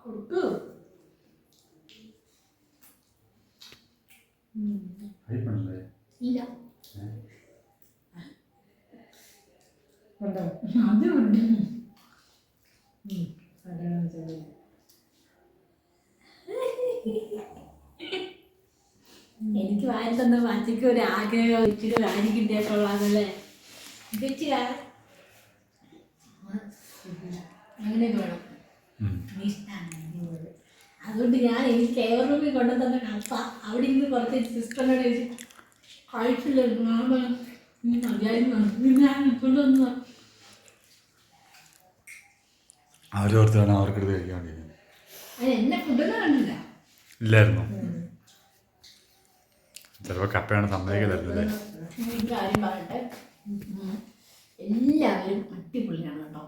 കൊടുക്കൂ. ഇല്ല. അതുണ്ട് എനിക്ക് വാരി തന്ന മച്ചയ്ക്ക് ഒരു ആഗ്രഹം ഇച്ചിരി വാരി കിട്ടിയാൽ കൊള്ളാമല്ലേ ഇച്ചിരി അങ്ങനെയൊക്കെ വേണം. അതുകൊണ്ട് ഞാൻ എനിക്ക് കെയർ റൂമിൽ കൊണ്ടു തന്ന കപ്പ അവിടെ ഇരുന്ന് കുറച്ച് സിസ്റ്ററിനോട് ചോദിച്ചു കഴിച്ചില്ല മാമ? മതിയായിരുന്നു ഞാൻ കൊണ്ടുവന്നു അവരോർത്താണ് അവർക്കെടുത്ത് കഴിക്കാൻ അത് എന്നെ ഫുഡൊന്നും കണ്ടില്ല. ഇല്ലായിരുന്നു. ചിലപ്പോൾ കപ്പയാണ് സമ്മതിക്കലല്ലേ കാര്യം പറയട്ടെ. ഉം. എല്ലാവരും അടിപൊളിയാണ് കേട്ടോ.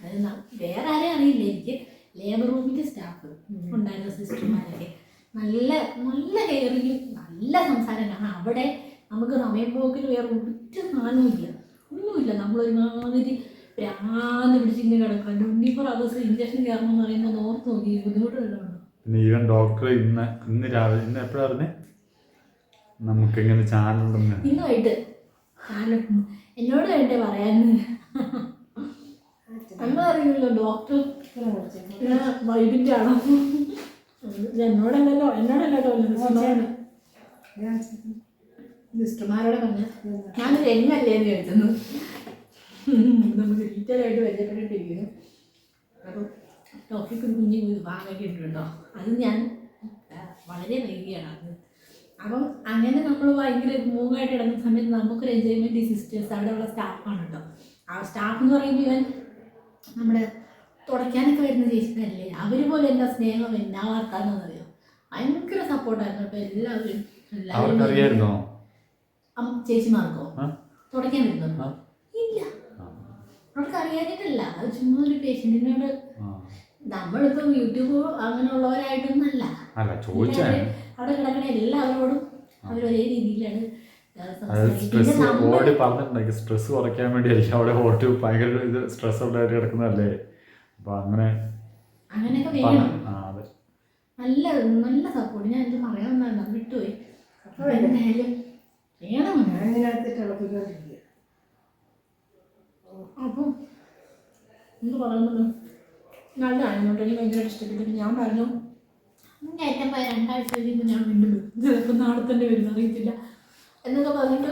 അത് വേറെ ആരെയും അറിയില്ല എനിക്ക്. ലേബർ റൂമിന്റെ സ്റ്റാഫ് ഉണ്ടായിരുന്ന സിസ്റ്റർമാരൊക്കെ നല്ല നല്ല കെയറിങ്ങും നല്ല സംസാരം. കാരണം അവിടെ നമുക്ക് സമയം പോക്കിന് വേറെ ഒറ്റ സാധനമില്ല ഒന്നുമില്ല. നമ്മളൊരുമാതിരി പ്രാന്ന് പിടിച്ചിങ്ങനെ കിടക്കുക. ട്വന്റി ഫോർ അവേഴ്സ് ഇഞ്ചക്ഷൻ കയറണം എന്ന് പറയുമ്പോൾ ഒന്ന് ഓർത്ത് നോക്കി ബുദ്ധിമുട്ടുണ്ടോ പിന്നെ ഈവൻ ഡോക്ടർ ഇന്ന് ഇന്ന് രാവിലെ ഇന്ന് എപ്പോഴാണ് പറഞ്ഞേ നമുക്ക് എങ്ങനെ ചാനലുണ്ടെന്ന് ഇന്ന് വൈകിട്ട്. ഞാൻ എന്നോട് വേണ്ടേ പറയാൻ? അമ്മ അറിയില്ലല്ലോ ഡോക്ടർ വൈകിന്റെ ആണോ? എന്നോടല്ലല്ലോ എന്നോടല്ലല്ലോ സിസ്റ്റർമാരോട് പറഞ്ഞ ഞാനൊരു എങ്ങല്ലേ എന്ന് കേൾക്കുന്നു നമുക്ക് ഡീറ്റെയിൽ ആയിട്ട് പരിചയപ്പെട്ടിട്ടിരിക്കുന്നു അപ്പം ടോപ്പിക്ക് ഒരു കുഞ്ഞു ഭാഗമൊക്കെ ഇട്ടിട്ടുണ്ടോ? അത് ഞാൻ വളരെ വൈകിയാണ് അത്. അപ്പം അങ്ങനെ നമ്മൾ ഭയങ്കര മൂവായിട്ട് കിടക്കുന്ന സമയത്ത് നമുക്കൊരു എൻജോയ്മെന്റ് ഈ സിസ്റ്റേഴ്സ് അവിടെയുള്ള സ്റ്റാഫാണ് കേട്ടോ ആ സ്റ്റാഫ് എന്ന് പറയുമ്പോൾ ഇവൻ നമ്മുടെ തുടയ്ക്കാനൊക്കെ വരുന്ന ചേച്ചിമാരല്ലേ അവർ പോലെ എന്താ സ്നേഹം എന്നാ വാർത്താന്ന് അറിയാം? ഭയങ്കര സപ്പോർട്ടായിരുന്നു അപ്പൊ എല്ലാവരും. അവർക്കറിയായിരുന്നോ? ചേച്ചിമാർക്കോ? തുടയ്ക്കാൻ വരുന്നുണ്ടോ ഇല്ല. അവർക്ക് അറിയാനിട്ടല്ല അത് ചുമ്മാ ഒരു പേഷ്യന്റിനോട് നമ്മളിപ്പോ യൂട്യൂബ് അങ്ങനെയുള്ളവരായിട്ടൊന്നല്ല. അവിടെ കിടക്കണ എല്ലാവരോടും അവർ ഒരേ രീതിയിലാണ്. സ്ട്രെസ് ഓടി പറഞ്ഞിട്ടുണ്ടെങ്കിൽ സ്ട്രെസ് കുറയ്ക്കാൻ വേണ്ടിയായിരിക്കും അവിടെ ഓട്ട് ഭയങ്കര ഇത് സ്ട്രെസ് ഉള്ളവർ കിടക്കുന്നതല്ലേ? അപ്പൊ അങ്ങനെ അങ്ങനെയൊക്കെ വേണം. അതെ. നല്ല നല്ല സപ്പോർട്ട് ഞാൻ എന്ത് പറയാമെന്നാണ് വിട്ടുപോയി. അപ്പോൾ എന്തായാലും വേണം അപ്പം എന്ത് പറയുന്നത്? നല്ലതാണ് കേട്ടോ എനിക്ക് ഭയങ്കര ഇഷ്ടപ്പെട്ടു. ഞാൻ പറഞ്ഞു ഏറ്റവും പോയ രണ്ടാഴ്ച കഴിയുമ്പോൾ ഞാൻ വീണ്ടും വരും. ചിലപ്പോൾ നാളെ തന്നെ വരും. അറിയത്തില്ല. എന്നൊക്കെ പറഞ്ഞിട്ട്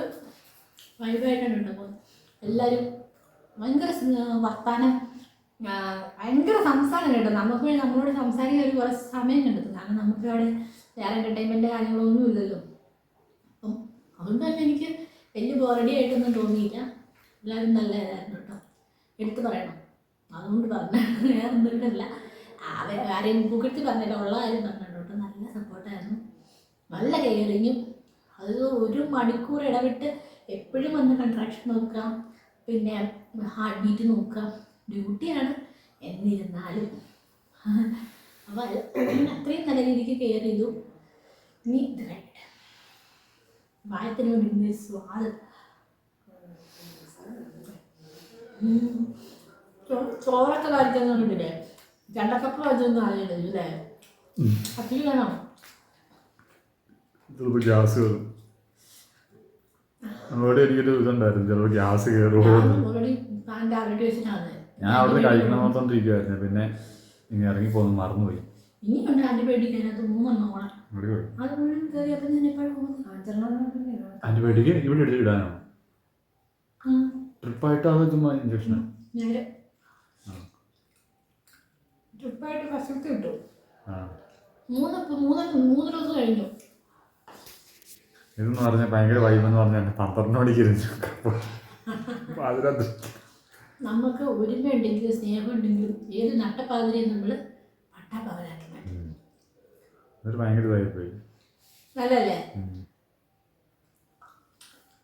വൈബായിട്ടാണ് ഉണ്ടാകുന്നത് എല്ലാവരും ഭയങ്കര വർത്താനം ഭയങ്കര സംസാരം കേട്ടോ. നമുക്ക് നമ്മളോട് സംസാരിക്കാൻ ഒരു കുറച്ച് സമയം കണ്ടെത്തും കാരണം നമുക്ക് അവിടെ വേറെ എന്റർടൈൻമെന്റ് കാര്യങ്ങളൊന്നും ഇല്ലല്ലോ. അപ്പം അതുകൊണ്ട് തന്നെ എനിക്ക് വലിയ ബോറടി ആയിട്ടൊന്നും തോന്നിയില്ല. എല്ലാവരും നല്ല കേട്ടോ. എടുത്തു പറയണം. അതുകൊണ്ട് പറഞ്ഞു. വേറെ ആരെ- ആരെയും പുകഴ്ത്തി പറഞ്ഞില്ല. ഉള്ള കാര്യം പറഞ്ഞു കേട്ടോ. നല്ല സപ്പോർട്ടായിരുന്നു നല്ല കെയറിങ്ങും അത് ഒരു മണിക്കൂർ ഇടവിട്ട് എപ്പോഴും വന്ന് കൺട്രാക്ഷൻ നോക്കാം പിന്നെ ഹാർട്ട് ബീറ്റ് നോക്കാം ഡ്യൂട്ടിയാണ്. എന്നിരുന്നാലും. അപ്പോൾ അത്രയും നല്ല രീതിക്ക് കെയർ ചെയ്തു. ഇനി ഇത് കഴിക്കട്ടെ വായത്തിന് വേണ്ടി സ്വാദ്. ചോറൊക്കെ കഴിക്കുന്നുണ്ടല്ലേ രണ്ടക്കപ്പ് കഴിച്ചൊന്നും അറിയില്ല അല്ലേ? പത്തിരി വേണം. ചിലപ്പോൾ ഗ്യാസ് കയറും അവിടെ എനിക്കൊരു ഇതുണ്ടായിരുന്നു. ചിലപ്പോൾ ഗ്യാസ് കയറുമോ ഞാൻ അവിടെ കഴിക്കണം ഓർത്തോണ്ടിരിക്കുവായിരുന്നു പിന്നെ ഇനി ഇറങ്ങി പോകുന്നു മറന്നുപോയി. അതിനകത്ത് മൂന്നെണ്ണം അത് മുഴുവൻ ഞാൻ എപ്പോഴും അഞ്ചെണ്ണം ആന്റിബയോട്ടിക് ഇവിടെ എടുത്ത് ഇടാനോ? ട്രിപ്പായിട്ട് അത് ചുമ്മാ ഇഞ്ചക്ഷൻ നേരെ. ട്രിപ്പായിട്ട് ഫസ്റ്റ് കിട്ടും ആ. മൂന്ന് മൂന്ന് മൂന്ന് കഴിഞ്ഞു. ഇതെന്ന് പറഞ്ഞാൽ ഭയങ്കര വൈബെന്ന് പറഞ്ഞാൽ പന്ത്രണ്ട് മണിക്ക് ഇരുന്നു അതിനകത്ത് നമുക്ക് ഒരുമ ഉണ്ടെങ്കിലും സ്നേഹം ഉണ്ടെങ്കിലും ഏത് നട്ടപ്പാതിരെയും നമ്മൾ പട്ടാപ്പകലാക്കി മാറ്റും നല്ലല്ലേ.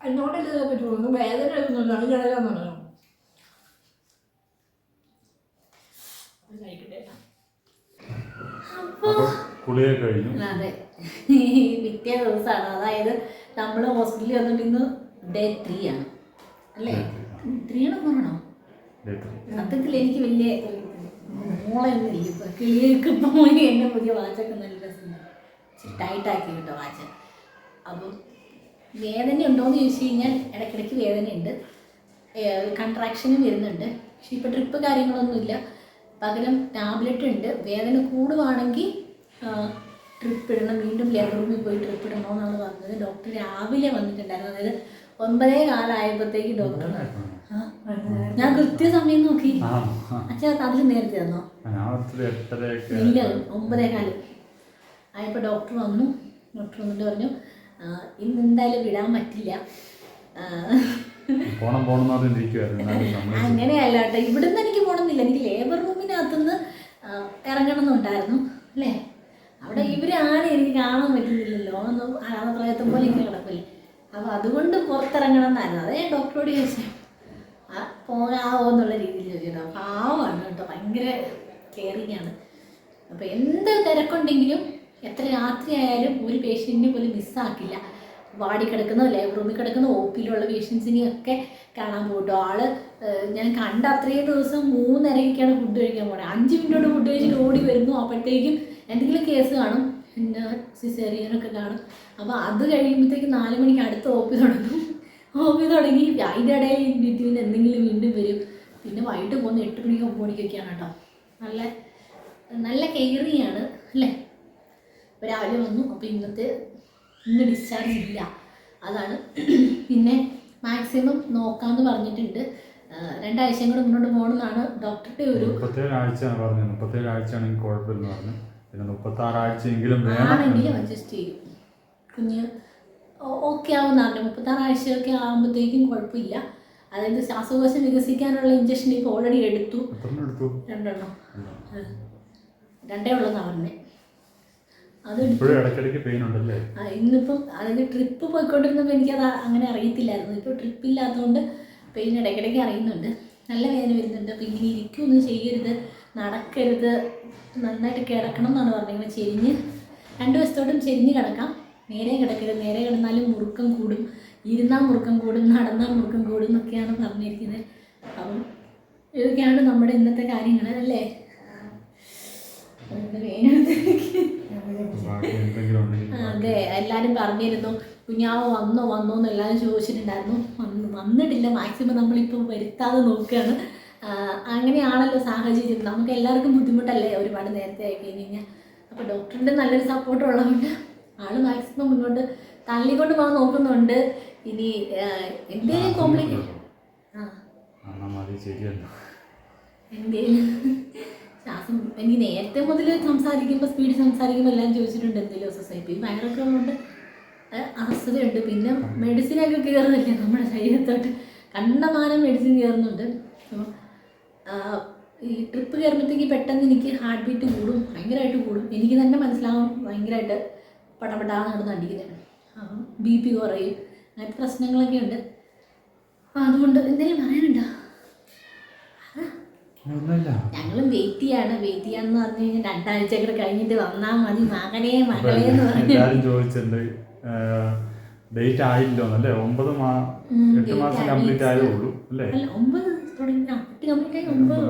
എന്നോട് ചെയ്താൽ പറ്റുമോ വേദന എടുക്കുന്നുണ്ട് അത് കിടക്കാൻ പറഞ്ഞോ അത് പിറ്റേ ദിവസമാണ് അതായത് നമ്മൾ ഹോസ്പിറ്റലിൽ വന്നിട്ട് ഇന്ന് ഡേ ത്രീ ആണ്. അല്ലേ? ത്രീ. ആണെന്ന് പറയണോ ഡേറ്റ് സത്യത്തിൽ എനിക്ക് വലിയ ഇപ്പൊ പോയി എന്റെ പുതിയ വാച്ചൊക്കെ നല്ല രസമാണ് ഇച്ചിരി ടൈറ്റാക്കി കേട്ടോ വാച്ച്. അപ്പം വേദന ഉണ്ടോയെന്ന് ചോദിച്ചു കഴിഞ്ഞാൽ ഇടയ്ക്കിടയ്ക്ക് വേദനയുണ്ട്. കൺട്രാക്ഷനും വരുന്നുണ്ട്. പക്ഷെ ഇപ്പോൾ ട്രിപ്പ് കാര്യങ്ങളൊന്നുമില്ല പകരം ടാബ്ലറ്റ് ഉണ്ട്. വേദന കൂടുവാണെങ്കിൽ ട്രിപ്പ് ഇടണം. വീണ്ടും ലേബർ റൂമിൽ പോയി ട്രിപ്പ് ഇടണമെന്നാണ് പറഞ്ഞത്. ഡോക്ടർ രാവിലെ വന്നിട്ടുണ്ടായിരുന്നു. അതായത് ഒമ്പതേ കാലമായപ്പോഴത്തേക്ക് ഡോക്ടർ ഞാൻ കൃത്യസമയം നോക്കി. ആ. അതിൽ നേരത്തെ തന്നോ ഇല്ല ഒമ്പതേ കാലം ആയപ്പോൾ ഡോക്ടർ വന്നു. ഡോക്ടർ വന്നിട്ട് പറഞ്ഞു ഇന്ന് എന്തായാലും വിടാൻ പറ്റില്ല. എന്ന് അങ്ങനെയല്ല കേട്ടോ. ഇവിടുന്ന് എനിക്ക് പോണമെന്നില്ല എനിക്ക് ലേബർ റൂമിനകത്തുനിന്ന് ആ, ഇറങ്ങണം എന്നുണ്ടായിരുന്നു അല്ലേ? അവിടെ ഇവരാണ് എനിക്ക് കാണാൻ പറ്റുന്നില്ലല്ലോ. ഒന്ന് ആരാധപ്രയത്നം പോലെ ഇങ്ങനെ കിടക്കില്ലേ അപ്പോൾ അതുകൊണ്ട് പുറത്തിറങ്ങണം എന്നായിരുന്നു അതെ ഡോക്ടറോട് ചോദിച്ചത് പോകാവോ എന്നുള്ള രീതിയിൽ ചോദിച്ചത് പാവമാണ് കേട്ടോ. ഭയങ്കര കെയറിങ് ആണ്. അപ്പോൾ എന്ത് തിരക്കുണ്ടെങ്കിലും എത്ര രാത്രി ആയാലും ഒരു പേഷ്യന്റിനെ പോലും മിസ്സാക്കില്ല വാടി കിടക്കുന്ന ലേബർ റൂമിൽ കിടക്കുന്ന ഒ പിയിലുള്ള പേഷ്യൻസിനെയും ഒക്കെ കാണാൻ പോകട്ടോ ആൾ ഞാൻ കണ്ട അത്രയും ദിവസം മൂന്നരയ്ക്കാണ് ഫുഡ് കഴിക്കാൻ പോണത് അഞ്ച് മിനിറ്റോട് ഫുഡ് കഴിച്ചിട്ട് ഓടി വരുന്നു. അപ്പോഴത്തേക്കും എന്തെങ്കിലും കേസ് കാണും. പിന്നെ സിസേറിയനൊക്കെ കാണും. അപ്പോൾ അത് കഴിയുമ്പോഴത്തേക്ക് നാല് മണിക്ക് അടുത്ത ഒ പി തുടങ്ങും. പി തുടങ്ങി. അതിന്റെ ഇടയിൽ ബിറ്റ്വീൻ എന്തെങ്കിലും വീണ്ടും വരും. പിന്നെ വൈകിട്ട് പോകുന്ന എട്ട് മണിക്ക് ഒമ്പത് മണിക്കൊക്കെയാണ് കേട്ടോ. നല്ല നല്ല കെയറിങ് ആണ് അല്ലേ രാവിലെ വന്നു. അപ്പോൾ ഇന്നത്തെ ഇന്ന് ഡിസ്ചാർജ് ഇല്ല. അതാണ്. പിന്നെ മാക്സിമം നോക്കാമെന്ന് പറഞ്ഞിട്ടുണ്ട്. രണ്ടാഴ്ചയും കൂടെ മുന്നോട്ട് പോകണമെന്നാണ് ഡോക്ടറുടെ ഒരു മുപ്പത്തേഴ് പറഞ്ഞത്. മുപ്പത്തേഴ് ആഴ്ചയാണെങ്കിൽ കുഴപ്പമില്ലെന്ന് പറഞ്ഞു പിന്നെ മുപ്പത്തി ആറാഴ്ചയെങ്കിലും വേണം. ആണെങ്കിലും അഡ്ജസ്റ്റ് ചെയ്യും. കുഞ്ഞ് ഓക്കെ ആവുന്നതാണ് മുപ്പത്താറ് ആഴ്ചയൊക്കെ ആകുമ്പോഴത്തേക്കും കുഴപ്പമില്ല. അതായത് ശ്വാസകോശം വികസിക്കാനുള്ള ഇഞ്ചക്ഷൻ ഇപ്പോൾ ഓൾറെഡി എടുത്തു. രണ്ടെണ്ണം. രണ്ടേ ഉള്ളതാണ് പറഞ്ഞത് അത് ഇന്നിപ്പം അതായത് ട്രിപ്പ് പോയിക്കൊണ്ടിരുന്നപ്പോൾ എനിക്കത് അങ്ങനെ അറിയത്തില്ലായിരുന്നു. ഇപ്പോൾ ട്രിപ്പ് ഇല്ലാത്തതുകൊണ്ട് പെയിൻ ഇടയ്ക്കിടയ്ക്ക് അറിയുന്നുണ്ട്. നല്ല വേദന വരുന്നുണ്ട്. അപ്പോൾ ഇങ്ങനെ ഇരിക്കുമൊന്നും ചെയ്യരുത്. നടക്കരുത്. നന്നായിട്ട് കിടക്കണം എന്നാണ് പറഞ്ഞത്. ഇങ്ങനെ ചെരിഞ്ഞ് രണ്ട് വശത്തോട്ടും ചെരിഞ്ഞ് കിടക്കാം. നേരെ കിടക്കരുത് നേരെ കിടന്നാലും മുറുക്കം കൂടും. ഇരുന്നാൽ മുറുക്കം കൂടും നടന്നാൽ മുറുക്കം കൂടും എന്നൊക്കെയാണ് പറഞ്ഞിരിക്കുന്നത്. അപ്പം ഇതൊക്കെയാണ് നമ്മുടെ ഇന്നത്തെ കാര്യങ്ങൾ അല്ലേ? അതെ. എല്ലാവരും പറഞ്ഞിരുന്നു കുഞ്ഞാവ് വന്നോ വന്നോ എന്ന് എല്ലാവരും ചോദിച്ചിട്ടുണ്ടായിരുന്നു. വന്ന് വന്നിട്ടില്ല. മാക്സിമം നമ്മളിപ്പോൾ വരുത്താതെ നോക്കുകയാണ്. അങ്ങനെയാണല്ലോ സാഹചര്യം. നമുക്ക് എല്ലാവർക്കും ബുദ്ധിമുട്ടല്ലേ ഒരുപാട് നേരത്തെ ആയി കഴിഞ്ഞു കഴിഞ്ഞാൽ? അപ്പോൾ ഡോക്ടറിന്റെ നല്ലൊരു സപ്പോർട്ട് ഉള്ളതുകൊണ്ട്. ആൾ മാക്സിമം മുന്നോട്ട് തള്ളിക്കൊണ്ട് പോകാൻ നോക്കുന്നുണ്ട്. ഇനി എന്തേലും എന്തെങ്കിലും കോംപ്ലിക്കേഷൻ ശ്വാസം എനിക്ക് നേരത്തെ മുതൽ സംസാരിക്കുമ്പോൾ സ്പീഡ് സംസാരിക്കുമ്പോൾ എല്ലാം ചോദിച്ചിട്ടുണ്ട് എന്തെങ്കിലും സൊസൈറ്റി ഭയങ്കരമൊക്കെ ഉള്ളതുകൊണ്ട് ഏഹ്, അസ്വസ്ഥതയുണ്ട്. പിന്നെ മെഡിസിനൊക്കെ കയറുന്നില്ലേ നമ്മുടെ ശരീരത്തോട്ട്. കണ്ടമാനം മെഡിസിൻ കയറുന്നുണ്ട് അപ്പം ഈ ട്രിപ്പ് കയറുമ്പോഴത്തേക്ക് പെട്ടെന്ന് എനിക്ക് ഹാർട്ട് ബീറ്റ് കൂടും. ഭയങ്കരമായിട്ട് കൂടും. എനിക്ക് തന്നെ മനസ്സിലാവും ഭയങ്കരമായിട്ട്. പടപടാന്ന് നടന്ന് അടിക്കുന്നത് അപ്പം ബി പി കുറയും. അങ്ങനത്തെ പ്രശ്നങ്ങളൊക്കെ ഉണ്ട്. അപ്പം അതുകൊണ്ട് എന്തെങ്കിലും പറയാനുണ്ടോ? ഞങ്ങളും വെയിറ്റ് ചെയ്യാണ്. വെയിറ്റ് ചെയ്യാന്ന് പറഞ്ഞു കഴിഞ്ഞാൽ രണ്ടാഴ്ച കൂടെ കഴിഞ്ഞിട്ട് വന്നാൽ മതി. മകനെ മകളെ എന്ന് പറഞ്ഞു. ഡേറ്റ് ആയില്ലോ അല്ലേ? ഒമ്പത് എട്ട് മാസം കംപ്ലീറ്റ് ആയതേ ഉള്ളൂ അല്ലേ? അല്ല ഒമ്പത് തുടങ്ങി കംപ്ലീറ്റ് ആയി ഒമ്പത്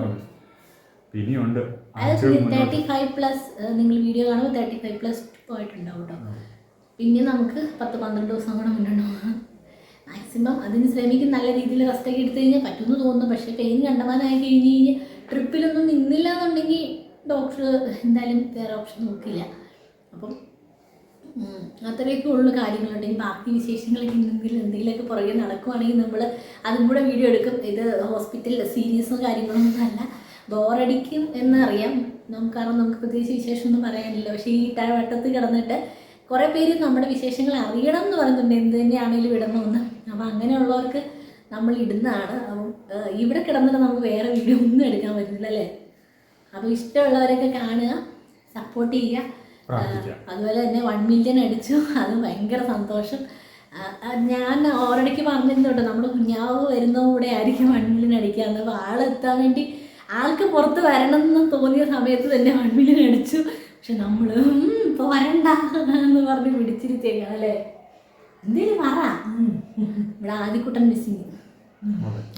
ഇനിയുണ്ട്. അതായത് തേർട്ടി ഫൈവ് പ്ലസ് നിങ്ങൾ വീഡിയോ കാണുമ്പോൾ തേർട്ടി ഫൈവ് പ്ലസ് പോയിട്ടുണ്ടാവും കേട്ടോ പിന്നെ നമുക്ക് പത്ത് പന്ത്രണ്ട് ദിവസം കൂടെ മുന്നുണ്ടാവും മാക്സിമം അതിന് ശ്രമിക്കും നല്ല രീതിയിൽ റെസ്റ്റ് ഒക്കെ എടുത്തു കഴിഞ്ഞാൽ പറ്റുമെന്ന് തോന്നുന്നു. പക്ഷേ പെയിൻ കണ്ടമാനായി കഴിഞ്ഞ് കഴിഞ്ഞാൽ ട്രിപ്പിലൊന്നും നിന്നില്ല എന്നുണ്ടെങ്കിൽ ഡോക്ടർ എന്തായാലും വേറെ ഓപ്ഷൻ നോക്കില്ല. അപ്പം അത്രയൊക്കെ ഉള്ളു കാര്യങ്ങളുണ്ടെങ്കിൽ ബാക്കി വിശേഷങ്ങളൊക്കെ എന്തെങ്കിലും എന്തെങ്കിലുമൊക്കെ പുറകെ നടക്കുവാണെങ്കിൽ നമ്മൾ അതും കൂടെ വീഡിയോ എടുക്കും. ഇത് ഹോസ്പിറ്റലിൽ സീരിയസോ കാര്യങ്ങളൊന്നും അല്ല. ബോറടിക്കും എന്നറിയാം. നമുക്ക് കാരണം നമുക്ക് പ്രത്യേകിച്ച് വിശേഷമൊന്നും പറയാനില്ല. പക്ഷേ ഈ ട- വട്ടത്ത് കിടന്നിട്ട് കുറേ പേര് നമ്മുടെ വിശേഷങ്ങൾ അറിയണം എന്ന് പറയുന്നുണ്ട് എന്ത് തന്നെയാണെങ്കിലും ഇടണമെന്ന്. അപ്പം അങ്ങനെയുള്ളവർക്ക് നമ്മൾ ഇടുന്നതാണ്. അപ്പം ഇവിടെ കിടന്നിട്ട് നമുക്ക് വേറെ വീഡിയോ ഒന്നും എടുക്കാൻ പറ്റില്ല അല്ലേ? അപ്പോൾ ഇഷ്ടമുള്ളവരൊക്കെ കാണുക സപ്പോർട്ട് ചെയ്യുക. അതുപോലെ തന്നെ വൺ മില്യൺ അടിച്ചു. അത് ഭയങ്കര സന്തോഷം. ഞാൻ ഓൾറെഡിക്ക് പറഞ്ഞിരുന്നു നമ്മൾ കുഞ്ഞാവ് വരുന്ന കൂടെ ആയിരിക്കും വൺ മില്യൺ അടിക്കുക. അപ്പോൾ ആളെത്താൻ വേണ്ടി ആൾക്ക് പുറത്ത് വരണം എന്ന് തോന്നിയ സമയത്ത് തന്നെ വൺ മില്യൺ അടിച്ചു പക്ഷെ നമ്മൾ ഇപ്പോൾ വരണ്ട എന്ന് പറഞ്ഞ് പിടിച്ചിരുത്തേക്കാണ് അല്ലേ? എന്തേലും പറ. ഇവിടെ ആദ്യക്കുട്ടൻ മിസ്സിങ്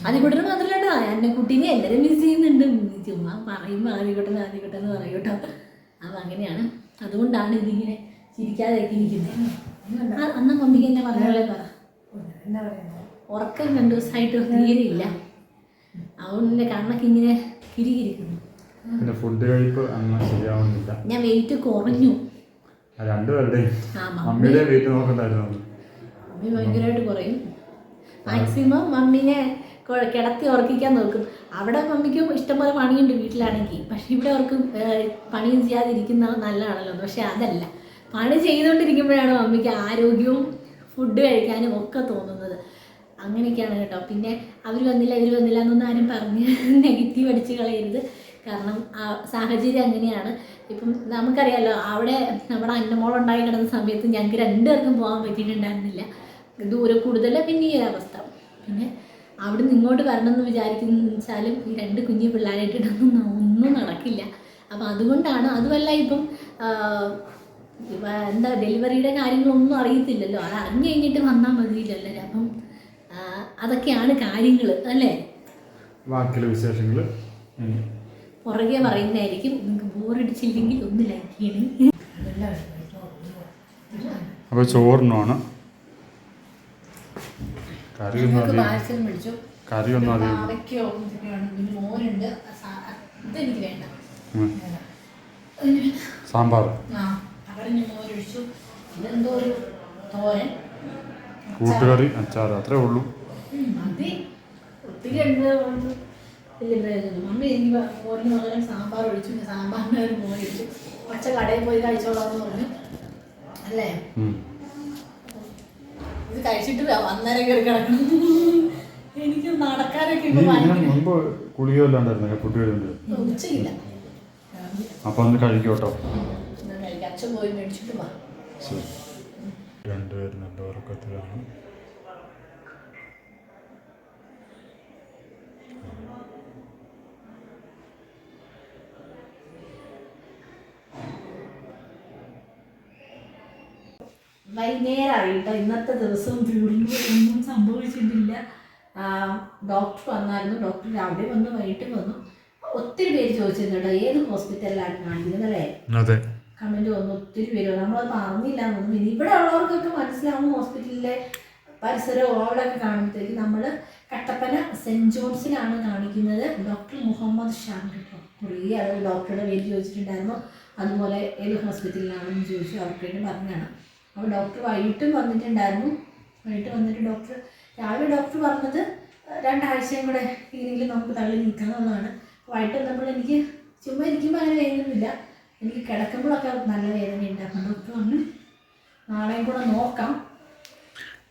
ആദ്യക്കുട്ടന് മാത്രമല്ല എന്റെ കുട്ടീനെ എല്ലാവരും മിസ് ചെയ്യുന്നുണ്ട്. ചുമ്മാ പറയുമ്പോൾ ആദ്യക്കുട്ടൻ ആദ്യക്കുട്ടൻ എന്ന് പറയും കേട്ടോ. അപ്പം അങ്ങനെയാണ്. അതുകൊണ്ടാണ് ഇതിങ്ങനെ ചിരിക്കാതെയൊക്കെ ഇരിക്കുന്നത്. അന്ന് മമ്മിക്ക് എന്നെ പറഞ്ഞോളെ പറ. ഉറക്കം രണ്ടു ദിവസമായിട്ട് തീരെയില്ല. അതുകൊണ്ട് എന്റെ കണ്ണൊക്കെ ഇങ്ങനെ കിരികിരിക്കുന്നു പിന്നെ ഫുഡ് കഴിപ്പ് അങ്ങനെ ശരിയാവുന്നില്ല. ഞാൻ വെയിറ്റ് കുറഞ്ഞു. രണ്ടുപേരുടെയും. മമ്മിയുടെ വെയിറ്റ് നോക്കണ്ടായിരുന്നു. മമ്മി ഭയങ്കരമായിട്ട് കുറയും. മാക്സിമം മമ്മീനെ കിടത്തി ഉറക്കിക്കാൻ നോക്കും. അവിടെ മമ്മിക്കും ഇഷ്ടംപോലെ പണിയുണ്ട് വീട്ടിലാണെങ്കിൽ. പക്ഷെ ഇവിടെ അവർക്ക് പണിയും ചെയ്യാതിരിക്കുന്നത് നല്ലതാണല്ലോ. പക്ഷെ അതല്ല. പണി ചെയ്തുകൊണ്ടിരിക്കുമ്പോഴാണ് മമ്മിക്ക് ആരോഗ്യവും ഫുഡ് കഴിക്കാനും ഒക്കെ തോന്നുന്നത്. അങ്ങനെയൊക്കെയാണ് കേട്ടോ. പിന്നെ അവർ വന്നില്ല ഇവർ വന്നില്ല എന്നൊന്നും ആരും പറഞ്ഞ് നെഗറ്റീവ് അടിച്ച് കളയരുത്. കാരണം ആ സാഹചര്യം അങ്ങനെയാണ്. ഇപ്പം നമുക്കറിയാമല്ലോ അവിടെ നമ്മുടെ അന്നമോളുണ്ടായി കിടന്ന സമയത്ത് ഞങ്ങൾക്ക് രണ്ടുപേർക്കും പോകാൻ പറ്റിയിട്ടുണ്ടായിരുന്നില്ല. ദൂരെ കൂടുതൽ പിന്നെ ഈ അവസ്ഥ പിന്നെ അവിടുന്ന് ഇങ്ങോട്ട് വരണമെന്ന് വിചാരിക്കുന്ന വെച്ചാലും ഈ രണ്ട് കുഞ്ഞു പിള്ളേരായിട്ടിടൊന്നും ഒന്നും നടക്കില്ല. അപ്പം അതുകൊണ്ടാണ് അതുമല്ല ഇപ്പം എന്താ ഡെലിവറിയുടെ കാര്യങ്ങളൊന്നും അറിയത്തില്ലല്ലോ. അത് അറിഞ്ഞു കഴിഞ്ഞിട്ട് വന്നാൽ മതിയില്ലല്ലോ അപ്പം അതൊക്കെയാണ് കാര്യങ്ങൾ അല്ലേ? ബാക്കിയുള്ള വിശേഷങ്ങൾ പുറകെ പറയുന്നതായിരിക്കും. നിങ്ങൾക്ക് ബോറടിച്ചില്ലെങ്കിൽ ഒന്ന് ലൈക്ക് ചെയ്യണേ. അപ്പോൾ ചോറിനാണ്. കറി ഒന്നും കറി ഒന്നും അധികം സാമ്പാർ. കൂട്ടുകറി അച്ചാർ അത്രേ ഉള്ളൂ. ഒത്തിരി ഉണ്ട് വലിയ പ്രയോജനം മമ്മി എനിക്ക് മോരിന് പകരം സാമ്പാർ ഒഴിച്ചു. സാമ്പാറിന് ഒരു മോരൊഴിച്ചു പച്ച കടയിൽ പോയി കഴിച്ചോളാന്ന് പറഞ്ഞു. അല്ലേ? ഇത് കഴിച്ചിട്ട് അന്നേരം കയറി കിടക്കണം. എനിക്ക് നടക്കാനൊക്കെ മുമ്പ് കുളികല്ലാണ്ടായിരുന്നു കുട്ടികളുണ്ട് ഉച്ചയില്ല അപ്പൊ ഒന്ന് കഴിക്കോട്ടോ. അച്ഛൻ പോയി മേടിച്ചിട്ട് വാ. രണ്ടുപേരും നല്ല ഉറക്കത്തിലാണ്. വൈകുന്നേരമായി കേട്ടോ ഇന്നത്തെ ദിവസം തീർന്നു ഒന്നും സംഭവിച്ചിട്ടില്ല. ഡോക്ടർ വന്നായിരുന്നു. ഡോക്ടർ രാവിലെ വന്നു വൈകിട്ട് വന്നു. ഒത്തിരി പേര് ചോദിച്ചിരുന്നു കേട്ടോ ഏത് ഹോസ്പിറ്റലിലാണ് കാണിക്കുന്നത് അല്ലേ കമന്റ് വന്നു ഒത്തിരി പേര് നമ്മളത് പറഞ്ഞില്ല എന്നൊന്നും ഇനി ഇവിടെ ഉള്ളവർക്കൊക്കെ മനസ്സിലാവും ഹോസ്പിറ്റലിലെ പരിസരവും അവിടെയൊക്കെ കാണുമ്പോഴത്തേക്ക് നമ്മൾ കട്ടപ്പന സെന്റ് ജോൺസിലാണ് കാണിക്കുന്നത്. ഡോക്ടർ മുഹമ്മദ് ഷാൻ കേട്ടോ. കുറേ ആളുകൾ ഡോക്ടറുടെ പേര് ചോദിച്ചിട്ടുണ്ടായിരുന്നു. അതുപോലെ ഏത് ഹോസ്പിറ്റലിലാണെന്ന് ചോദിച്ചു. അവർക്ക് വേണ്ടി പറഞ്ഞതാണ്. അപ്പോൾ ഡോക്ടർ വൈകിട്ടും വന്നിട്ടുണ്ടായിരുന്നു. വൈകിട്ട് വന്നിട്ട് ഡോക്ടർ രാവിലെ ഡോക്ടർ പറഞ്ഞത് രണ്ടാഴ്ചയും കൂടെ ഇങ്ങനെയെങ്കിലും നമുക്ക് തള്ളി നീക്കാന്നുള്ളതാണ് വൈകിട്ട് വന്നപ്പോൾ എനിക്ക് ചുമ്മാ ഇരിക്കുമ്പോൾ അങ്ങനെ വേദനയൊന്നുമില്ല. എനിക്ക് കിടക്കുമ്പോഴൊക്കെ നല്ല വേദനയുണ്ട്. അപ്പം ഡോക്ടർ പറഞ്ഞു നാളെയും കൂടെ നോക്കാം.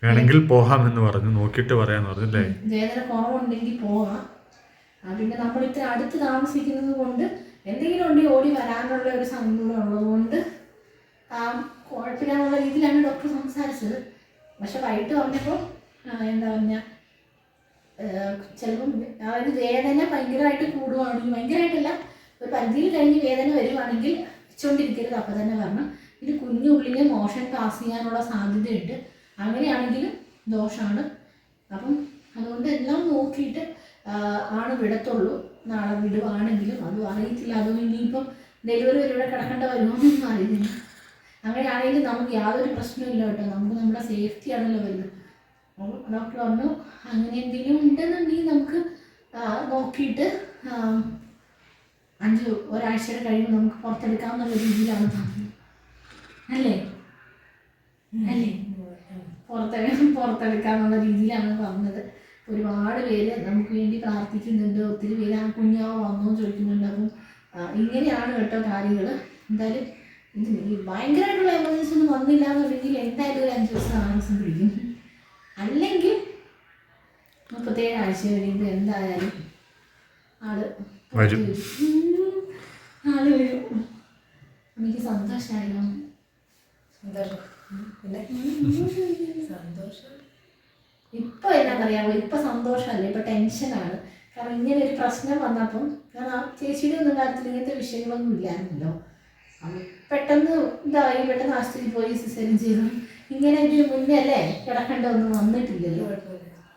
വേണമെങ്കിൽ പോകാം എന്ന് പറഞ്ഞു. നോക്കിയിട്ട് പറയാന്ന് പറഞ്ഞല്ലേ വേദന കുറവുണ്ടെങ്കിൽ പോകാം. പിന്നെ നമ്മൾ ഇത്ര അടുത്ത് താമസിക്കുന്നത് കൊണ്ട് എന്തെങ്കിലും ഉണ്ടെങ്കിൽ ഓടി വരാനുള്ള ഒരു സംഭവം ഉള്ളതുകൊണ്ട് കുഴപ്പമില്ലാന്നുള്ള രീതിയിലാണ് ഡോക്ടർ സംസാരിച്ചത്. പക്ഷെ വൈകിട്ട് പറഞ്ഞപ്പോൾ എന്താ പറഞ്ഞ ചിലപ്പം അതായത് വേദന ഭയങ്കരമായിട്ട് കൂടുവാണെങ്കിൽ ഭയങ്കരമായിട്ടല്ല ഒരു പരിധിയിൽ കഴിഞ്ഞ് വേദന വരുവാണെങ്കിൽ വെച്ചുകൊണ്ടിരിക്കരുത് അപ്പം തന്നെ പറഞ്ഞു ഇത് കുഞ്ഞു ഉള്ളിലെ മോഷൻ പാസ് ചെയ്യാനുള്ള സാധ്യതയുണ്ട്. അങ്ങനെയാണെങ്കിലും ദോഷമാണ് അപ്പം അതുകൊണ്ട് എല്ലാം നോക്കിയിട്ട് ആണ് വിടത്തുള്ളൂ. നാളെ വിടുവാണെങ്കിലും അതും അറിയത്തില്ല. അതും ഇനിയിപ്പം ഡെലിവറി വരെ ഇവിടെ കിടക്കേണ്ട വരുമോന്നൊന്നും അറിയില്ല അങ്ങനെയാണെങ്കിൽ നമുക്ക് യാതൊരു പ്രശ്നമില്ല കേട്ടോ. നമുക്ക് നമ്മുടെ സേഫ്റ്റി ആണല്ലോ വരുന്നത് ഡോക്ടർ പറഞ്ഞു അങ്ങനെ എന്തെങ്കിലും ഉണ്ടെന്നുണ്ടെങ്കിൽ നമുക്ക് നോക്കിയിട്ട് അഞ്ച് ഒരാഴ്ചയുടെ കഴിയുമ്പോൾ നമുക്ക് പുറത്തെടുക്കാമെന്നുള്ള രീതിയിലാണ് പറഞ്ഞത് അല്ലേ? അല്ലേ? പുറത്തെ പുറത്തെടുക്കാമെന്നുള്ള രീതിയിലാണ് പറഞ്ഞത് ഒരുപാട് പേര് നമുക്ക് വേണ്ടി പ്രാർത്ഥിക്കുന്നുണ്ട്. ഒത്തിരി പേര് ആ കുഞ്ഞാവ് വന്നോ? ചോദിക്കുന്നുണ്ട്. അപ്പം ഇങ്ങനെയാണ് കേട്ടോ കാര്യങ്ങൾ എന്തായാലും ഈ ഭയങ്കരമായിട്ടുള്ള എമർജൻസി ഒന്നും വന്നില്ല എന്നുണ്ടെങ്കിൽ എന്തായാലും ഒരു അഞ്ച് ദിവസം ആവശ്യം പിടിക്കും അല്ലെങ്കിൽ മുപ്പത്തേഴ് ആഴ്ച കഴിയുമ്പോൾ എന്തായാലും ആൾ വരും. ആൾ വരും. എനിക്ക് സന്തോഷമായിരുന്നു സന്തോഷം. പിന്നെ? സന്തോഷം. ഇപ്പൊ എന്നാന്നറിയാമോ ഇപ്പൊ സന്തോഷമല്ല? ഇപ്പൊ ടെൻഷനാണ്. കാരണം ഇങ്ങനെ ഒരു പ്രശ്നം വന്നപ്പം കാരണം ആ ചേച്ചിയുടെ ഒന്നും കാര്യത്തിൽ ഇങ്ങനത്തെ വിഷയങ്ങളൊന്നും ഇല്ലായിരുന്നല്ലോ. പെട്ടെന്ന് ഇതായി പെട്ടെന്ന് ആശുപത്രിയിൽ പോയി സിസേറിയൻ ചെയ്തു. ഇങ്ങനെ ഒരു മുന്നേ അല്ലേ കിടക്കേണ്ട ഒന്നും വന്നിട്ടില്ലല്ലോ.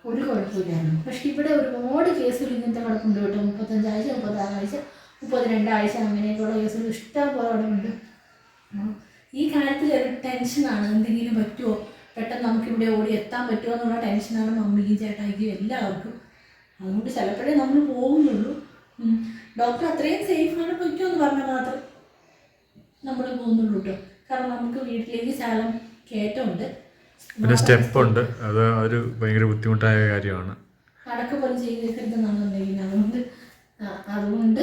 ഒരു കുഴപ്പമില്ലായിരുന്നു പക്ഷെ ഇവിടെ ഒരുപാട് കേസുകൾ ഇങ്ങനത്തെ കിടപ്പുണ്ട് കേട്ടോ. മുപ്പത്തഞ്ചാഴ്ച മുപ്പത്താറാഴ്ച മുപ്പത്തിരണ്ടാഴ്ച അങ്ങനെയൊക്കെയുള്ള കേസുകൾ ഇഷ്ടം പോലെ അവിടെ ഉണ്ട്. ഈ കാര്യത്തിൽ ഒരു ടെൻഷനാണ്. എന്തെങ്കിലും പറ്റുമോ? പെട്ടെന്ന് നമുക്കിവിടെ ഓടി എത്താൻ പറ്റുമോ എന്നുള്ള ടെൻഷനാണ് മമ്മിക്കും ചേട്ടായിക്കും എല്ലാവർക്കും. അതുകൊണ്ട് ചിലപ്പോഴേ നമ്മൾ പോകുന്നുള്ളൂ. ഡോക്ടർ അത്രയും സേഫാണ് പറ്റുമെന്ന് പറഞ്ഞാൽ മാത്രം. നമ്മൾ പോകുന്നുള്ളൂ കേട്ടോ കാരണം നമുക്ക് വീട്ടിലേക്ക് ശാലം കയറ്റമുണ്ട്. പിന്നെ സ്റ്റെപ്പ് ഉണ്ട് അത് ഒരു ഭയങ്കര ബുദ്ധിമുട്ടായ കാര്യമാണ്. കടക്ക് പോലും ചെയ്തേക്കരുതെന്നാണ് പറഞ്ഞിരിക്കുന്നത് അതുകൊണ്ട് അതുകൊണ്ട്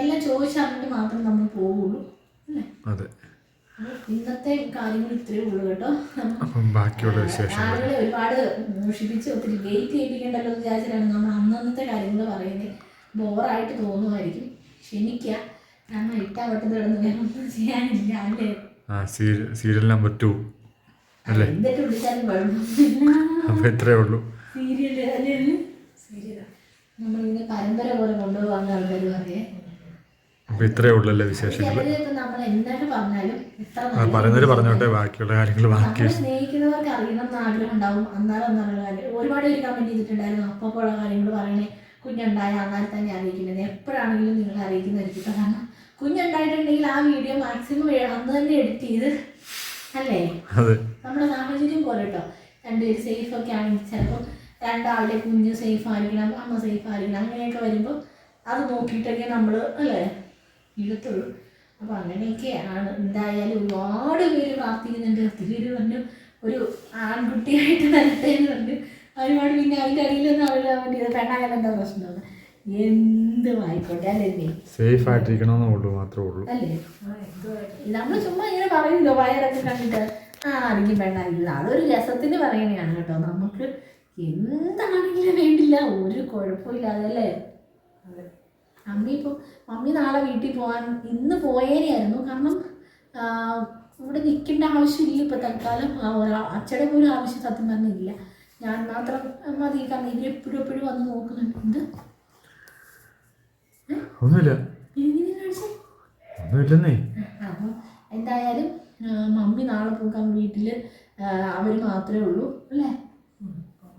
എല്ലാം ചോദിച്ചറിഞ്ഞിട്ട് മാത്രം നമ്മൾ പോവുള്ളൂ. അല്ലേ? അതെ. ഇന്നത്തെ കാര്യങ്ങൾ ഇത്രയേ ഉള്ളൂ കേട്ടോ. അപ്പം ബാക്കിയുള്ള വിശേഷങ്ങൾ. ആളുകളെ ഒരുപാട് മോഷിപ്പിച്ച് ഒത്തിരി വെയിറ്റ് ചെയ്യിപ്പിക്കേണ്ടല്ലോ വിചാരിച്ചിട്ടാണ് നമ്മൾ അന്നന്നത്തെ കാര്യങ്ങൾ പറയുന്നത്. ബോറായിട്ട് തോന്നുമായിരിക്കും. ക്ഷമിക്കുക. ആ സീരിയൽ നമ്പർ ടു. അല്ലേ? അപ്പൊ അപ്പം ഉള്ളൂ. പരമ്പര പോലെ കൊണ്ടുപോകാൻ ആൾക്കാർ പറയേ. അപ്പം ഇത്രേ ഉള്ളൂ അല്ലേ വിശേഷങ്ങൾ പറയുന്നവർ പറഞ്ഞോട്ടെ ബാക്കിയുള്ള കാര്യങ്ങൾ ബാക്കി. സ്നേഹിക്കുന്നവർക്ക് അറിയണം എന്ന് ആഗ്രഹം ഉണ്ടാവും. അന്നാലും കാര്യം ഒരുപാട് പേര് കമന്റ് ചെയ്തിട്ടുണ്ടായിരുന്നു. അപ്പോൾ കാര്യങ്ങൾ പറയണേ കുഞ്ഞുണ്ടായ അന്നാലും തന്നെ അറിയിക്കുന്നത്. എപ്പോഴാണെങ്കിലും നിങ്ങൾ അറിയിക്കുന്നതായിരിക്കും. കാരണം കുഞ്ഞുണ്ടായിട്ടുണ്ടെങ്കിൽ ആ വീഡിയോ മാക്സിമം അന്ന് തന്നെ എഡിറ്റ് ചെയ്ത് അല്ലേ? നമ്മുടെ സാഹചര്യം പോലെ കേട്ടോ രണ്ടുപേര് സേഫ് ഒക്കെ ആണെങ്കിൽ ചിലപ്പോൾ രണ്ടാളുടെ കുഞ്ഞ് സേഫ് ആയിരിക്കണം അമ്മ സേഫ് ആയിരിക്കണം അങ്ങനെയൊക്കെ വരുമ്പോൾ അത് നോക്കിയിട്ടൊക്കെ നമ്മൾ അല്ലേ ഇടത്തുള്ളൂ അപ്പോൾ അങ്ങനെയൊക്കെയാണ്. എന്തായാലും ഒരുപാട് പേര് പ്രാർത്ഥിക്കുന്നുണ്ട്. ഒത്തിരി പേര് പറഞ്ഞു. ഒരു ആൺകുട്ടിയായിട്ട് വരട്ടെ എന്ന് പറഞ്ഞു. ഒരുപാട് പിന്നെ അതിന്റെ അടിയിലൊന്നും അവർ വേണ്ടി പെണ്ണായാലും എന്താ പ്രശ്നമാണ് എന്തും ആയിക്കോട്ടെ അല്ലേ സേഫ് ആയിട്ടിരിക്കണമെന്നേ ഉള്ളൂ മാത്രമേ ഉള്ളൂ അല്ലേ നമ്മൾ ചുമ്മാ ഇങ്ങനെ പറയുമല്ലോ വയറൊക്കെ കണ്ടിട്ട് ആ ആരെങ്കിലും വേണ്ട ഇല്ല അതൊരു രസത്തിന് പറയണതാണ് കേട്ടോ നമുക്ക് എന്താണെങ്കിലും വേണ്ടില്ല ഒരു കുഴപ്പമില്ലാതെ അല്ലേ അമ്മി ഇപ്പോൾ മമ്മി നാളെ വീട്ടിൽ പോകാൻ ഇന്ന് പോയേനെയായിരുന്നു കാരണം ഇവിടെ നിൽക്കേണ്ട ആവശ്യമില്ല ഇപ്പോൾ തൽക്കാലം അച്ഛടെ പോലും ആവശ്യം സത്യം പറഞ്ഞില്ല ഞാൻ മാത്രം മതി കാരണം ഇവരെപ്പോഴും എപ്പോഴും വന്ന് നോക്കുന്നുണ്ട് ഒന്നുമില്ല. ഒന്നുമില്ലെന്നേ. അപ്പം എന്തായാലും മമ്മി നാളെ പോകാൻ വീട്ടിൽ അവർ മാത്രമേ ഉള്ളൂ അല്ലേ?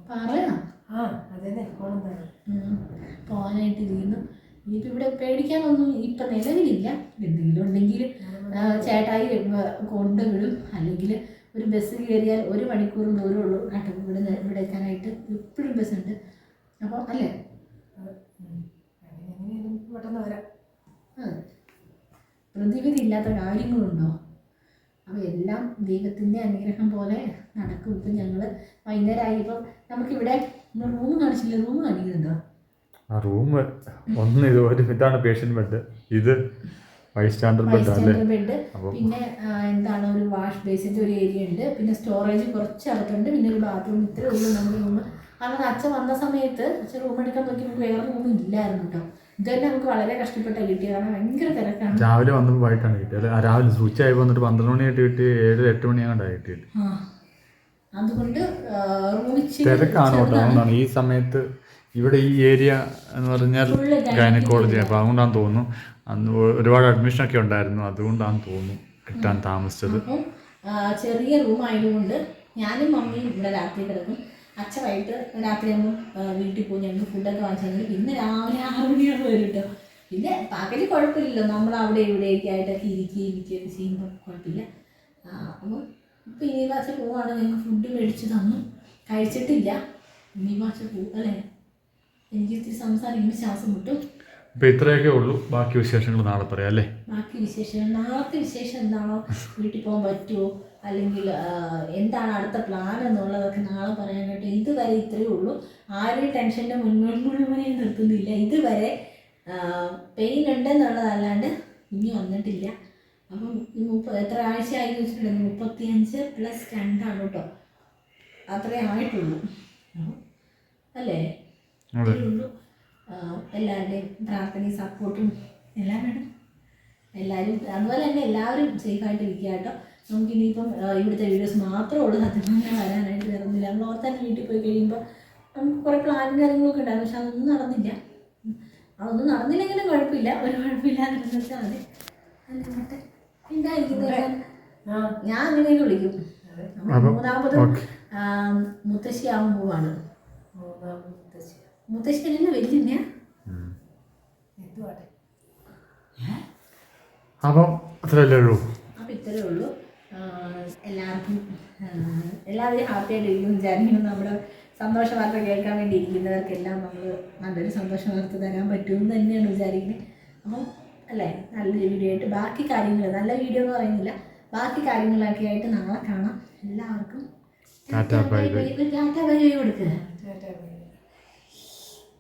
പറയാം. ആ അതന്നെ. പോണം തന്നെ ഉം. പോകാനായിട്ട് ഇരിക്കുന്നു ഇനിയിപ്പോൾ ഇവിടെ പേടിക്കാനൊന്നും ഇപ്പം നിലവിലില്ല. എന്തെങ്കിലും ഉണ്ടെങ്കിൽ ചേട്ടായി കൊണ്ടുവിടും. അല്ലെങ്കിൽ ഒരു ബസ് കയറിയാൽ ഒരു മണിക്കൂർ ദൂരമുള്ളൂ കേട്ടോ ഇവിടെ നിന്ന് ഇവിടെ എത്താനായിട്ട് എപ്പോഴും ബസ്സുണ്ട്. അപ്പോൾ അല്ലേ അതെ. ഉം. അങ്ങനെ എങ്ങനെയാലും പെട്ടെന്ന് വരാം. പ്രതിവിധി ഇല്ലാത്ത കാര്യങ്ങളുണ്ടോ? അപ്പോൾ എല്ലാം ദൈവത്തിന്റെ അനുഗ്രഹം പോലെ നടക്കും. ഇപ്പം ഞങ്ങൾ വൈകുന്നേരമായി. ഇപ്പം നമുക്കിവിടെ റൂം കാണിച്ചില്ല? റൂം കാണിക്കുന്നുണ്ടോ? ആ റൂം ഒന്ന് ഇത് ഒരു ഇതാണ് പേഷ്യന്റ് ബെഡ് ഇത് ഫൈവ് സ്റ്റാൻഡേർഡ് ബെഡ് ബെഡ് പിന്നെ എന്താണ് ഒരു വാഷ് ബേസിന്റെ ഒരു ഏരിയ ഉണ്ട്. പിന്നെ സ്റ്റോറേജ് കുറച്ച് അകത്തുണ്ട്. പിന്നെ ഒരു ബാത്റൂം ഇത്രേ ഉള്ളൂ നമ്മുടെ റൂം. കാരണം അച്ഛൻ വന്ന സമയത്ത് അച്ഛൻ റൂം എടുക്കാൻ നോക്കി നമുക്ക് വേറെ റൂം ഇല്ലായിരുന്നു കേട്ടോ. ഇത് തന്നെ നമുക്ക് വളരെ കഷ്ടപ്പെട്ടാണ് കിട്ടിയത്. കാരണം ഭയങ്കര തിരക്കാണ്. രാവിലെ വന്നപ്പോൾ വൈകിട്ടാണ് കിട്ടിയത്. അല്ല രാവിലെ ഉച്ചയായി വന്നിട്ട് പന്ത്രണ്ട് മണിയായിട്ട് കിട്ടി. ഏഴ് എട്ട് മണിയാണ്ടായി കിട്ടിയത്. അതുകൊണ്ട് തിരക്കാണ് കേട്ടോ. അതുകൊണ്ടാണ് ഈ സമയത്ത് ഇവിടെ ഈ ഏരിയ എന്ന് പറഞ്ഞാൽ ഗൈനക്കോളജി. അപ്പോൾ അതുകൊണ്ടാണ് തോന്നുന്നു. അന്ന് ഒരുപാട് അഡ്മിഷൻ ഒക്കെ ഉണ്ടായിരുന്നു. അതുകൊണ്ടാണ് തോന്നുന്നു കിട്ടാൻ താമസിച്ചത്. ചെറിയ റൂം ആയതുകൊണ്ട് ഞാനും മമ്മിയും ഇവിടെ രാത്രി കിടക്കും. അച്ഛൻ വൈകിട്ട് രാത്രിയാകുമ്പോൾ വീട്ടിൽ പോയി ഞങ്ങൾക്ക് ഫുഡൊക്കെ വാങ്ങിച്ചു ഇന്ന് പിന്നെ രാവിലെ ആറ് മണിയാണ് വരും കേട്ടോ. പിന്നെ പകൽ കുഴപ്പമില്ലല്ലോ. നമ്മൾ അവിടെ ഇവിടെയൊക്കെ ആയിട്ടൊക്കെ ഇരിക്കുകയും ഇരിക്കുകയൊക്കെ ചെയ്യുമ്പോൾ കുഴപ്പമില്ല. അപ്പോൾ അപ്പം ഇപ്പം ഇനി വാച്ച പോവാണ്. ഞങ്ങൾ ഫുഡ് മേടിച്ച് തന്നു. കഴിച്ചിട്ടില്ല. ഇനി വാച്ച പോവും അല്ലേ? എനിക്ക് ഇത്തിരി സംസാരിക്കുമ്പോൾ ശ്വാസം മുട്ടും. അപ്പോൾ ഇത്രയൊക്കെ ഉള്ളൂ. ബാക്കി വിശേഷങ്ങൾ നാളെ പറയാം അല്ലേ? ബാക്കി വിശേഷങ്ങൾ നാളത്തെ വിശേഷം എന്താണോ? വീട്ടിൽ പോകാൻ പറ്റുമോ അല്ലെങ്കിൽ എന്താണ് അടുത്ത പ്ലാൻ എന്നുള്ളതൊക്കെ നാളെ പറയാനായിട്ട് ഇതുവരെ ഇത്രയേ ഉള്ളൂ. ആരും ടെൻഷന്റെ മുഴുവനെ നിർത്തുന്നില്ല. ഇതുവരെ പെയിൻ ഉണ്ടെന്നുള്ളതല്ലാണ്ട് ഇനി വന്നിട്ടില്ല. അപ്പം ഈ മുപ്പ എത്ര ആഴ്ച ആയി വെച്ചിട്ടുണ്ടെങ്കിൽ മുപ്പത്തിയഞ്ച് പ്ലസ് രണ്ടാണ് കേട്ടോ. അത്രേ ആയിട്ടുള്ളൂ. അല്ലേ? ഉള്ളൂ. എല്ലാവരുടെയും പ്രാർത്ഥനയും സപ്പോർട്ടും എല്ലാം വേണം. എല്ലാവരും അതുപോലെ തന്നെ എല്ലാവരും സേഫായിട്ട് ഇരിക്കുക കേട്ടോ. നമുക്ക് ഇനിയിപ്പം ആ, ഇവിടുത്തെ വീഡിയോസ് മാത്രമേ ഉള്ളൂ. സത്യം പറഞ്ഞാൽ വരാനായിട്ട് വരുന്നില്ല നമ്മൾ ഓർത്താൻ വീട്ടിൽ പോയി കഴിയുമ്പോൾ നമുക്ക് കുറേ പ്ലാനും കാര്യങ്ങളൊക്കെ ഉണ്ടായിരുന്നു. പക്ഷെ അതൊന്നും നടന്നില്ല. അതൊന്നും നടന്നില്ലെങ്കിലും കുഴപ്പമില്ല. ഒരു കുഴപ്പമില്ലാന്ന് വെച്ചാൽ മതി. ഞാൻ അങ്ങനെയൊക്കെ വിളിക്കും. മൂന്നാമത് മുത്തശ്ശി പോവാണ്. മൂന്നാമത് മുത്തശ്ശി. മുത്തശ്ശിനെ വലിയ അപ്പം അത്രയല്ലേ ഉള്ളൂ. അപ്പം ഇത്രയേ ഉള്ളൂ. എല്ലാവർക്കും എല്ലാവരും ഹാപ്പി ആയിട്ട് ഇരിക്കുന്നു വിചാരിക്കുന്നു നമ്മുടെ സന്തോഷ വാർത്ത കേൾക്കാൻ വേണ്ടി ഇരിക്കുന്നവർക്കെല്ലാം നമ്മൾ നല്ലൊരു സന്തോഷ വാർത്ത തരാൻ പറ്റുമെന്ന് തന്നെയാണ് വിചാരിക്കുന്നത് അപ്പം അല്ലേ നല്ല വീഡിയോ ആയിട്ട് ബാക്കി കാര്യങ്ങൾ നല്ല വീഡിയോ എന്ന് പറയുന്നില്ല ബാക്കി കാര്യങ്ങളൊക്കെ ആയിട്ട് നാളെ കാണാം എല്ലാവർക്കും ടാറ്റാ, ബൈ ബൈ. കൊടുക്കുക.